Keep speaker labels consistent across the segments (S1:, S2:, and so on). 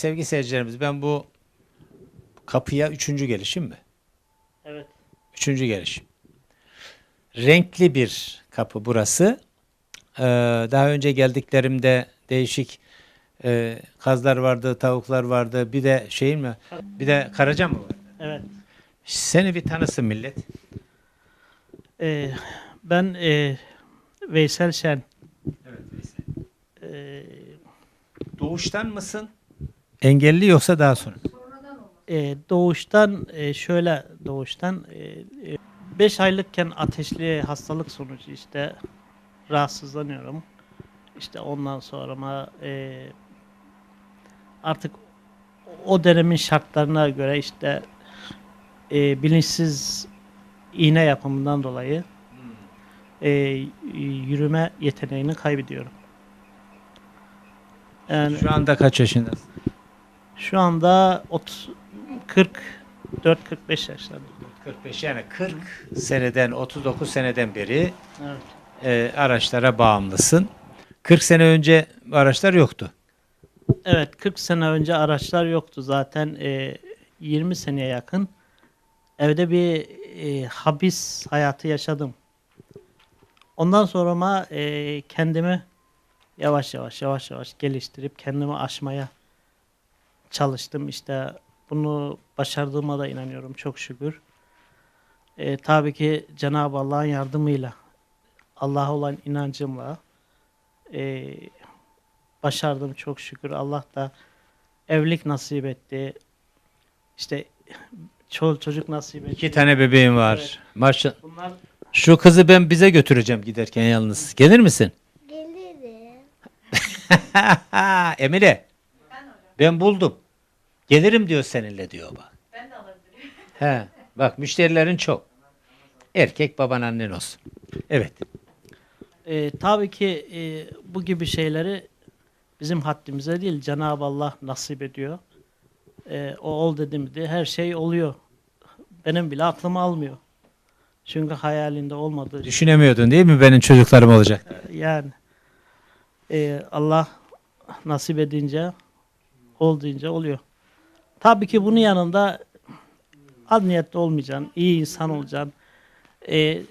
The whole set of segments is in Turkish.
S1: sevgili seyircilerimiz ben bu kapıya üçüncü gelişim mi?
S2: Evet.
S1: Üçüncü gelişim. Renkli bir kapı burası. Ee, daha önce geldiklerimde değişik e, kazlar vardı, tavuklar vardı. Bir de şey mi? Bir de karaca mı var?
S2: Evet.
S1: Seni bir tanısın millet.
S2: Ee, ben e, Veysel Şen.
S1: Evet.
S2: Ee,
S1: Doğuştan mısın? Engelli yoksa daha sonra?
S2: e, doğuştan e, şöyle doğuştan 5 aylıkken ateşli hastalık sonucu işte rahatsızlanıyorum. İşte ondan sonra e, artık o dönemin şartlarına göre işte e, bilinçsiz iğne yapımından dolayı e, yürüme yeteneğini kaybediyorum. Yani
S1: Şu anda kaç yaşındasın?
S2: Şu anda 30 44 45 yaşlarındayım.
S1: 45 yani 40 seneden 39 seneden beri
S2: Evet.
S1: e, araçlara bağımlısın. 40 sene önce araçlar yoktu.
S2: Evet 40 sene önce araçlar yoktu zaten e, 20 seneye yakın evde bir e, habis hayatı yaşadım. Ondan sonra e, kendimi yavaş yavaş yavaş yavaş geliştirip kendimi aşmaya çalıştım. İşte bunu başardığıma da inanıyorum çok şükür. E, tabii ki Cenab-ı Allah'ın yardımıyla Allah'a olan inancımla e, başardım çok şükür. Allah da evlilik nasip etti. İşte çoluk çocuk nasip etti.
S1: İki tane bebeğim var.
S2: Evet.
S1: Maşallah.
S2: Bunlar
S1: Şu kızı ben bize götüreceğim giderken yalnız. Gelir misin?
S3: Gelirim.
S1: Emine. Ben buldum. Gelirim diyor seninle diyor bak.
S3: Ben de alabilirim.
S1: He. Bak müşterilerin çok. Erkek baban annen olsun. Evet.
S2: e, tabii ki e, bu gibi şeyleri bizim haddimize değil Cenab-ı Allah nasip ediyor. E, o ol dediğimde her şey oluyor. Benim bile aklım almıyor. Çünkü hayalinde olmadığı
S1: Düşünemiyordun değil mi benim çocuklarım olacak?
S2: Yani e, Allah nasip edince olduğunca oluyor. Tabii ki bunun yanında az niyetli olmayacaksın, iyi insan olacaksın. E,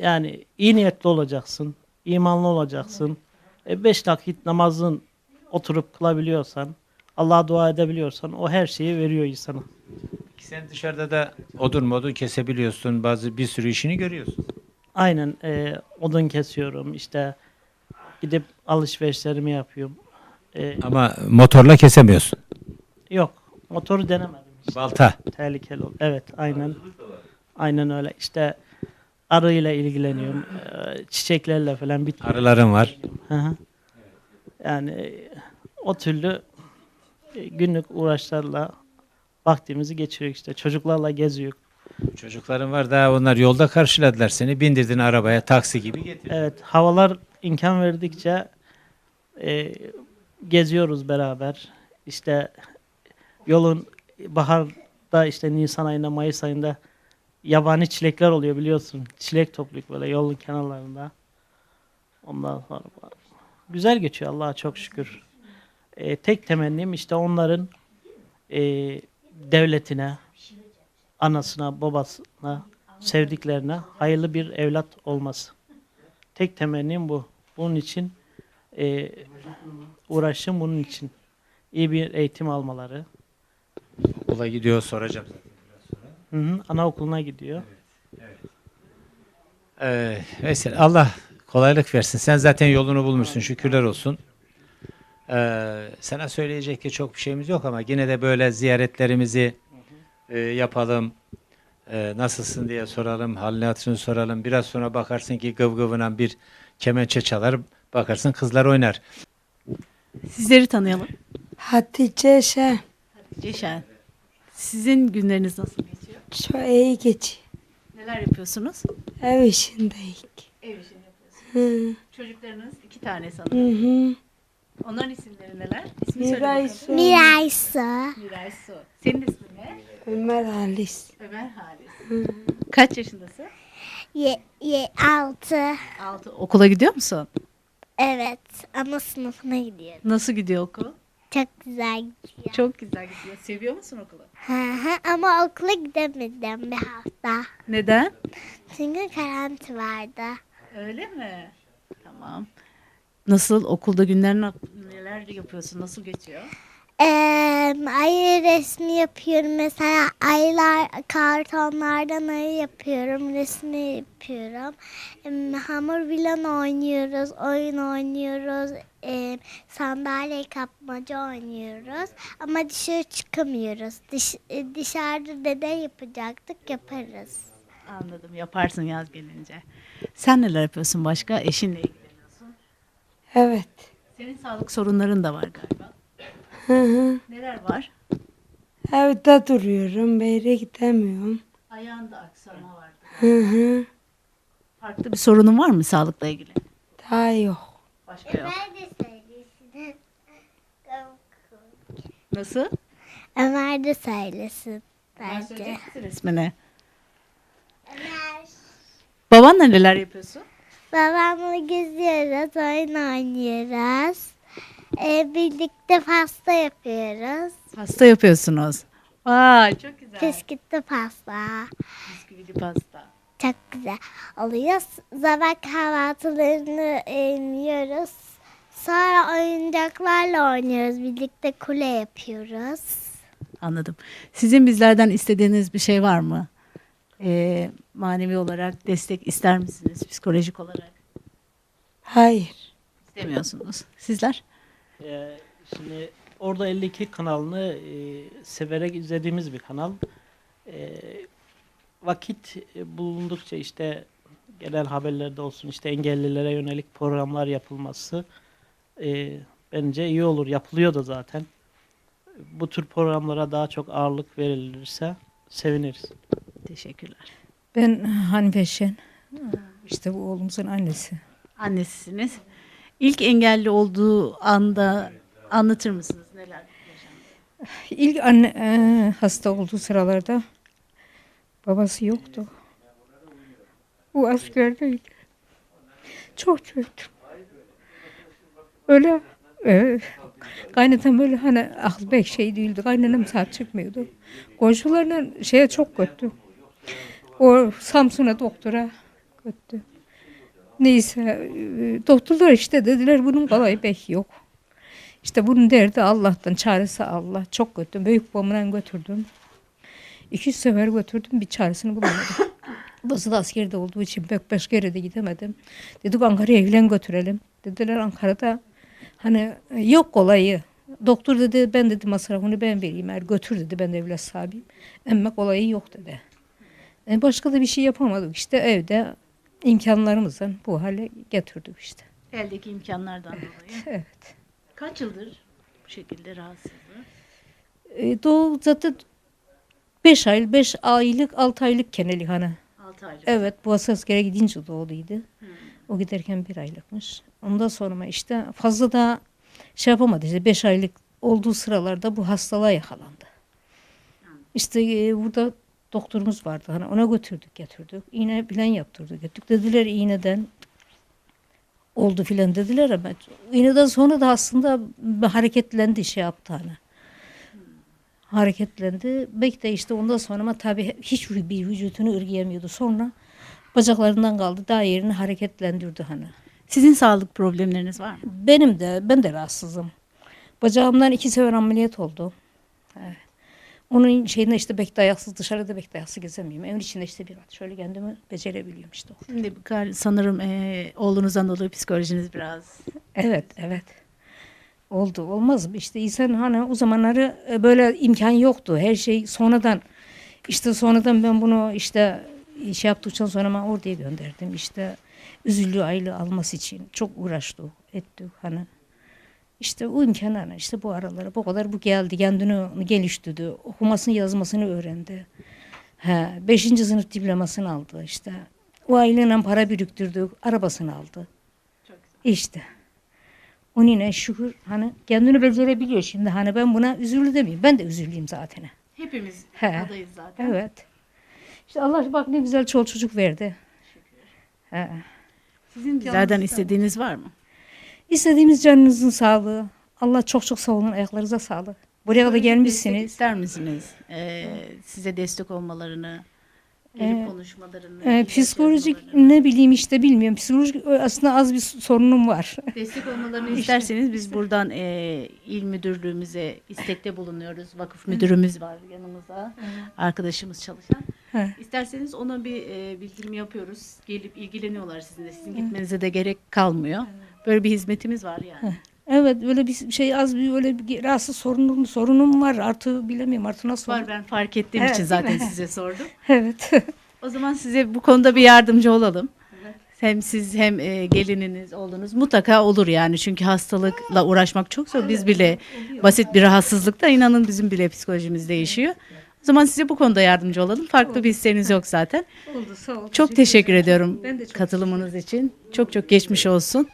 S2: yani iyi niyetli olacaksın, imanlı olacaksın. E, beş vakit namazın oturup kılabiliyorsan, Allah'a dua edebiliyorsan o her şeyi veriyor insana.
S1: Sen dışarıda da odun modun kesebiliyorsun. Bazı bir sürü işini görüyorsun.
S2: Aynen e, odun kesiyorum, işte gidip alışverişlerimi yapıyorum. E,
S1: Ama motorla kesemiyorsun.
S2: Yok. Motoru denemedim. hiç.
S1: Balta.
S2: Tehlikeli ol. Evet, aynen. Aynen öyle. İşte arıyla ilgileniyorum. eee, Çiçeklerle falan bitki.
S1: Arıların var.
S2: Hı hı. Yani e, o türlü e, günlük uğraşlarla vaktimizi geçiriyoruz işte. Çocuklarla geziyoruz.
S1: Çocukların var daha onlar yolda karşıladılar seni. Bindirdin arabaya taksi gibi getirdin.
S2: Evet, havalar imkan verdikçe e, geziyoruz beraber. İşte yolun baharda işte Nisan ayında, Mayıs ayında yabani çilekler oluyor biliyorsun. Çilek topluyuk böyle yolun kenarlarında. Ondan sonra güzel geçiyor Allah'a çok şükür. E, tek temennim işte onların e, devletine, anasına, babasına, sevdiklerine hayırlı bir evlat olması. Tek temennim bu. Bunun için e, uğraşım bunun için. İyi bir eğitim almaları.
S1: Okula gidiyor soracağım.
S2: Hı hı, anaokuluna gidiyor.
S1: Ee, Veysel Allah kolaylık versin. Sen zaten yolunu bulmuşsun. Şükürler olsun. Ee, sana söyleyecek ki çok bir şeyimiz yok ama yine de böyle ziyaretlerimizi e, yapalım. Ee, nasılsın diye soralım. Halini hatırını soralım. Biraz sonra bakarsın ki gıv gıvınan bir kemençe çalar. Bakarsın kızlar oynar.
S4: Sizleri tanıyalım.
S5: Hatice şey
S4: Ceşen. Sizin günleriniz nasıl geçiyor?
S5: çok iyi geçiyor.
S4: Neler yapıyorsunuz?
S5: Ev işindeyik.
S4: Ev işini yapıyorsunuz.
S5: Hı
S4: Çocuklarınız iki tane sanırım.
S5: hı. hı.
S4: Onların isimleri neler? İsmi söyle
S5: Miray
S4: bakalım.
S5: Su,
S3: Miray Su.
S4: Miray Su. Senin ismin ne?
S5: Ömer Halis.
S4: Ömer Halis. Kaç yaşındasın?
S3: Ye, ye, altı.
S4: Altı. Okula gidiyor musun?
S3: Evet. Ana sınıfına gidiyorum.
S4: Nasıl gidiyor okul?
S3: Çok güzel gidiyor.
S4: Çok güzel gidiyor. Seviyor musun okulu?
S3: Hı hı, Ama okula gidemedim bir hafta.
S4: Neden?
S3: Çünkü karantina vardı.
S4: Öyle mi? Tamam. Nasıl okulda günlerin neler yapıyorsun? Nasıl geçiyor?
S3: Ee, ayı resmi yapıyorum. Mesela ayılar kartonlardan ayı yapıyorum. Resmi yapıyorum. Em, hamur bilan oynuyoruz. Oyun oynuyoruz. Em, sandalye kapmaca oynuyoruz. Ama dışarı çıkamıyoruz. Dış, e, dışarıda dede yapacaktık yaparız.
S4: Anladım. Yaparsın yaz gelince. Sen neler yapıyorsun başka? Eşinle ilgileniyorsun.
S5: Evet.
S4: Senin sağlık sorunların da var galiba.
S5: Hı hı.
S4: Neler var?
S5: Evde duruyorum. Bir yere gidemiyorum.
S4: Ayağında aksama vardı.
S5: Hı hı.
S4: Farklı bir sorunun var mı sağlıkla ilgili?
S5: Daha yok.
S4: Başka yok.
S3: Ömer de söylesin.
S4: Nasıl?
S3: Ömer de söylesin.
S4: Ben
S3: Bence.
S4: söyleyecek misin ismini?
S3: Ömer.
S4: Babanla neler yapıyorsun?
S3: Babamla geziyoruz, oyun oynuyoruz. Ee, birlikte pasta yapıyoruz.
S4: Pasta yapıyorsunuz. Vay çok güzel.
S3: Bisküvitli pasta.
S4: Bisküvili pasta.
S3: Çok güzel oluyor. Sabah kahvaltılarını e, yiyoruz. Sonra oyuncaklarla oynuyoruz. Birlikte kule yapıyoruz.
S4: Anladım. Sizin bizlerden istediğiniz bir şey var mı? Ee, manevi olarak destek ister misiniz? Psikolojik olarak
S5: Hayır.
S4: istemiyorsunuz. Sizler?
S2: Ee, şimdi orada 52 kanalını e, severek izlediğimiz bir kanal. Ee, vakit e, bulundukça işte genel haberlerde olsun işte engellilere yönelik programlar yapılması e, bence iyi olur. Yapılıyor da zaten. Bu tür programlara daha çok ağırlık verilirse seviniriz.
S4: Teşekkürler.
S6: Ben Hanife Şen. İşte bu oğlumuzun annesi.
S4: Annesisiniz. İlk engelli olduğu anda anlatır mısınız neler?
S6: İlk anne e, hasta olduğu sıralarda babası yoktu. Bu askerdeydi. Çok çöktüm. Öyle e, kaynatam böyle hani aklı pek şey değildi. Kaynanam sahip çıkmıyordu. Komşularla şeye çok kötü. O Samsun'a doktora götürdü. Neyse e, doktorlar işte dediler bunun kolayı pek yok. İşte bunun derdi Allah'tan, çaresi Allah. Çok kötü. Büyük babamla götürdüm. İki sefer götürdüm, bir çaresini bulamadım. Babası da askerde olduğu için pek başka yere de gidemedim. Dedik Ankara'ya evlen götürelim. Dediler Ankara'da hani yok kolayı. Doktor dedi ben dedi masrafını ben vereyim. Eğer götür dedi ben de evlat sahibiyim. Emmek olayı yok dedi. E, başka da bir şey yapamadık. İşte evde imkanlarımızdan bu hale getirdik işte.
S4: Eldeki imkanlardan dolayı.
S6: Evet.
S4: Kaç yıldır bu şekilde rahatsızlığı?
S6: E, doğu zaten 5 ay, 5 aylık, 6 aylık keneli hani.
S4: 6 aylık.
S6: Evet, bu askere gidince doğduydu. O giderken bir aylıkmış. Ondan sonra işte fazla da şey yapamadı. İşte 5 aylık olduğu sıralarda bu hastalığa yakalandı. İşte e, burada doktorumuz vardı. Hani ona götürdük, getirdik. İğne bilen yaptırdık. Götürdük. Dediler iğneden oldu filan dediler ama iğneden sonra da aslında hareketlendi şey yaptı hani hareketlendi. Belki de işte ondan sonra ama tabii hiç bir vücudunu ırgayamıyordu. Sonra bacaklarından kaldı. Daha yerini hareketlendirdi hani.
S4: Sizin sağlık problemleriniz var mı?
S6: Benim de, ben de rahatsızım. Bacağımdan iki sefer ameliyat oldu. Evet. Onun şeyinde işte bek dayaksız, dışarıda bek dayaksız gezemiyorum. Evin içinde işte bir rahat şöyle kendimi becerebiliyorum işte.
S4: Şimdi gal- sanırım eee oğlunuzdan dolayı psikolojiniz biraz
S6: Evet, evet. Oldu, olmaz mı? İşte insan hani o zamanları e, böyle imkan yoktu. Her şey sonradan, işte sonradan ben bunu işte şey yaptıktan sonra ben oraya gönderdim. İşte üzüllü aylığı alması için çok uğraştık, ettik hani. İşte o imkanlarla işte bu aralara bu kadar bu geldi, kendini geliştirdi, okumasını yazmasını öğrendi. He, beşinci sınıf diplomasını aldı işte. O aylığıyla para biriktirdik, arabasını aldı. İşte. Onun yine şükür hani kendini becerebiliyor şimdi. Hani ben buna üzüldü demeyeyim. Ben de üzüldüyüm zaten.
S4: hepimiz
S6: He.
S4: adayız zaten.
S6: Evet. İşte Allah bak ne güzel çol çocuk verdi. He.
S4: Sizin bizlerden istediğiniz var mı?
S6: İstediğimiz canınızın sağlığı. Allah çok çok sağ olun. Ayaklarınıza sağlık. Buraya kadar
S4: Destek
S6: gelmişsiniz.
S4: ister misiniz? Eee, size destek olmalarını, gelip
S6: Ee,
S4: konuşmalarını,
S6: Ee,
S4: ilaç
S6: psikolojik ne bileyim işte bilmiyorum. Psikolojik aslında az bir sorunum var.
S4: Destek olmalarını isterseniz biz buradan eee il müdürlüğümüze istekte bulunuyoruz. Vakıf müdürümüz var yanımızda. Arkadaşımız çalışan.
S6: He.
S4: İsterseniz ona bir eee, bildirim yapıyoruz. Gelip ilgileniyorlar sizinle. Sizin gitmenize de gerek kalmıyor. Böyle bir hizmetimiz var yani.
S6: Evet öyle bir şey az bir öyle bir rahatsız sorunum sorunum var. Artı bilemiyorum artı nasıl
S4: Var
S6: olur.
S4: ben fark ettiğim
S6: Evet,
S4: için
S6: değil
S4: zaten
S6: mi?
S4: size sordum.
S6: Evet.
S4: O zaman size bu konuda bir yardımcı olalım. Hem siz hem e, gelininiz oğlunuz mutlaka olur yani çünkü hastalıkla uğraşmak çok zor. Biz bile basit bir rahatsızlıkta inanın bizim bile psikolojimiz değişiyor. O zaman size bu konuda yardımcı olalım. Farklı bir isteğiniz yok zaten.
S6: Oldu sağ ol.
S4: Çok teşekkür ediyorum
S6: de çok
S4: katılımınız için. Çok çok geçmiş olsun.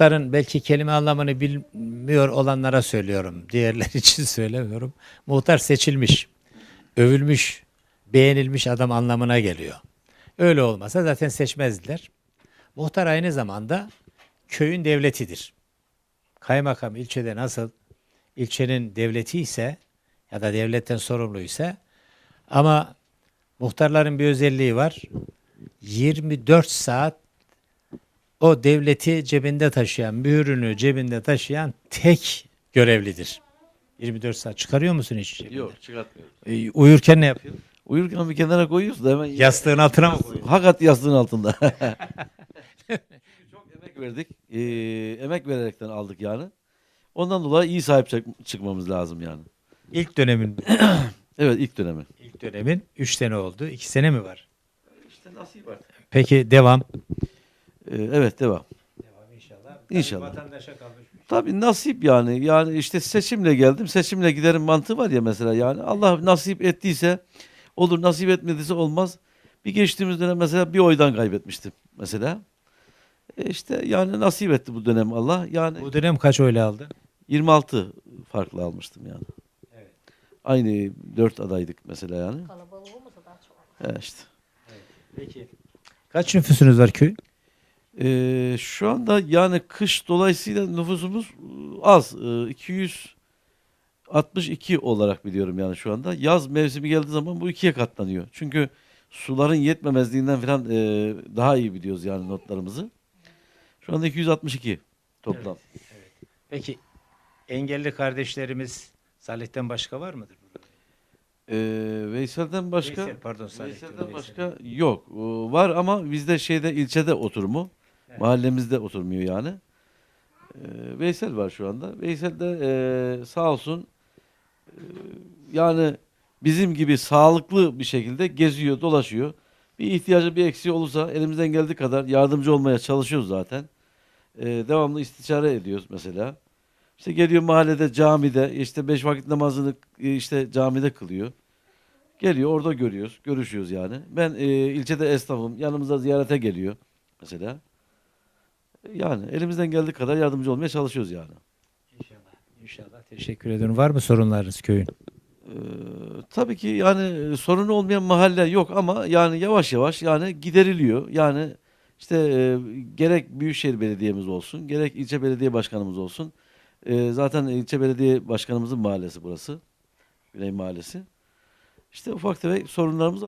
S1: Muhtarın belki kelime anlamını bilmiyor olanlara söylüyorum. Diğerler için söylemiyorum. Muhtar seçilmiş, övülmüş, beğenilmiş adam anlamına geliyor. Öyle olmasa zaten seçmezdiler. Muhtar aynı zamanda köyün devletidir. Kaymakam ilçede nasıl ilçenin devleti ise ya da devletten sorumlu ise ama muhtarların bir özelliği var. 24 saat o devleti cebinde taşıyan, mührünü cebinde taşıyan tek görevlidir. 24 saat çıkarıyor musun hiç cebinden?
S7: Yok çıkartmıyoruz.
S1: Ee, uyurken ne yapıyor?
S7: Uyurken bir kenara koyuyoruz da hemen
S1: Yastığın altına mı koyuyor?
S7: Hakikat yastığın altında. Çok emek verdik. Ee, emek vererekten aldık yani. Ondan dolayı iyi sahip çık- çıkmamız lazım yani.
S1: İlk dönemin
S7: Evet ilk dönemi.
S1: ilk dönemin 3 sene oldu. 2 sene mi var?
S7: İşte nasip var.
S1: Peki devam.
S7: Ee, evet devam.
S1: Devam inşallah.
S7: İnşallah.
S1: Vatandaşa kalmış.
S7: Tabii nasip yani. Yani işte seçimle geldim. Seçimle giderim mantığı var ya mesela yani. Allah nasip ettiyse olur nasip etmediyse olmaz. Bir geçtiğimiz dönem mesela bir oydan kaybetmiştim mesela. E işte yani nasip etti bu dönem Allah. Yani
S1: Bu dönem kaç oyla aldı?
S7: 26 farklı almıştım yani.
S1: Evet.
S7: Aynı dört adaydık mesela yani.
S6: Kalabalık olmasa daha çok.
S7: Evet işte.
S1: Peki. Kaç nüfusunuz var köy?
S7: Ee, şu anda yani kış dolayısıyla nüfusumuz e, az. Ee, 262 olarak biliyorum yani şu anda. Yaz mevsimi geldiği zaman bu ikiye katlanıyor. Çünkü suların yetmemezliğinden falan e, daha iyi biliyoruz yani notlarımızı. Şu anda 262 toplam.
S1: Peki engelli kardeşlerimiz Salih'ten başka var mıdır?
S7: Ee, Veysel'den başka
S1: Veysel, pardon Salih.
S7: Veysel'den
S1: Veysel.
S7: başka yok. Ee, var ama bizde şeyde ilçede oturumu. Mahallemizde oturmuyor yani. Ee, Veysel var şu anda. Veysel de ee, sağ olsun ee, yani bizim gibi sağlıklı bir şekilde geziyor, dolaşıyor. Bir ihtiyacı, bir eksiği olursa elimizden geldiği kadar yardımcı olmaya çalışıyoruz zaten. Ee, devamlı istişare ediyoruz mesela. İşte geliyor mahallede camide işte beş vakit namazını e, işte camide kılıyor. Geliyor orada görüyoruz, görüşüyoruz yani. Ben e, ilçede esnafım, yanımıza ziyarete geliyor mesela. Yani elimizden geldiği kadar yardımcı olmaya çalışıyoruz yani.
S1: İnşallah. İnşallah. Teşekkür ediyorum. Var mı sorunlarınız köyün?
S7: Ee, tabii ki yani sorunu olmayan mahalle yok ama yani yavaş yavaş yani gideriliyor. Yani işte e, gerek Büyükşehir Belediye'miz olsun, gerek ilçe belediye başkanımız olsun. E, zaten ilçe belediye başkanımızın mahallesi burası. Güney Mahallesi. İşte ufak tefek sorunlarımız